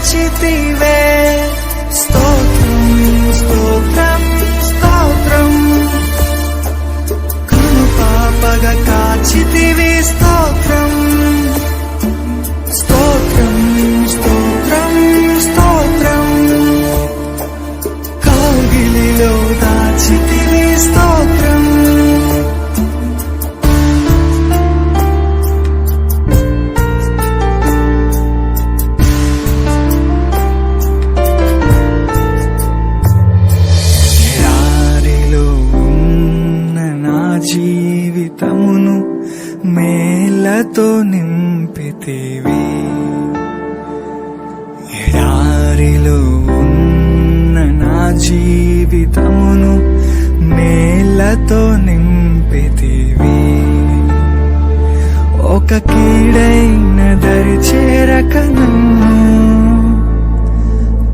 నడచితివే స్తోత్రం నింపితివి ఎడారిలో ఉన్న నా జీవితమును మేలతో నింపితివి. ఒక కీడైన దరి చేరక నన్ను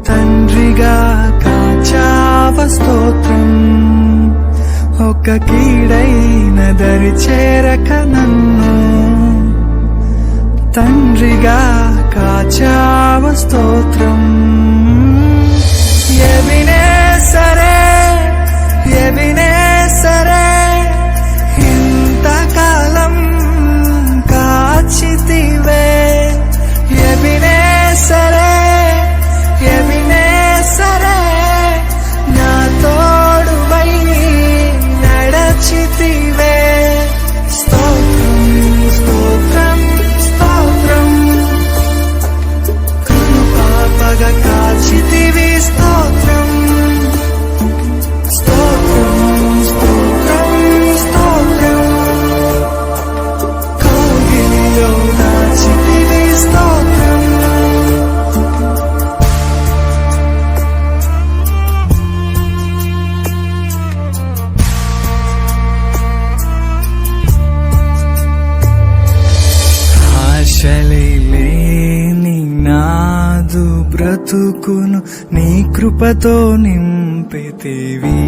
తండ్రిగా కాచావ స్తోత్రం. ఒక కీడైన దరి చేరక నన్ను తండ్రిగా కాచావ స్తోత్రం. బ్రతుకును నీ కృపతో నింపితివి.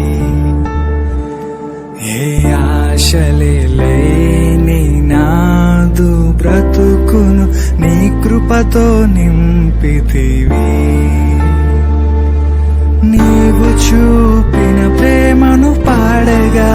ఏ ఆశలే లేని నాదు బ్రతుకును నీ కృపతో నింపితివి. నీవు చూపిన ప్రేమను పాడగా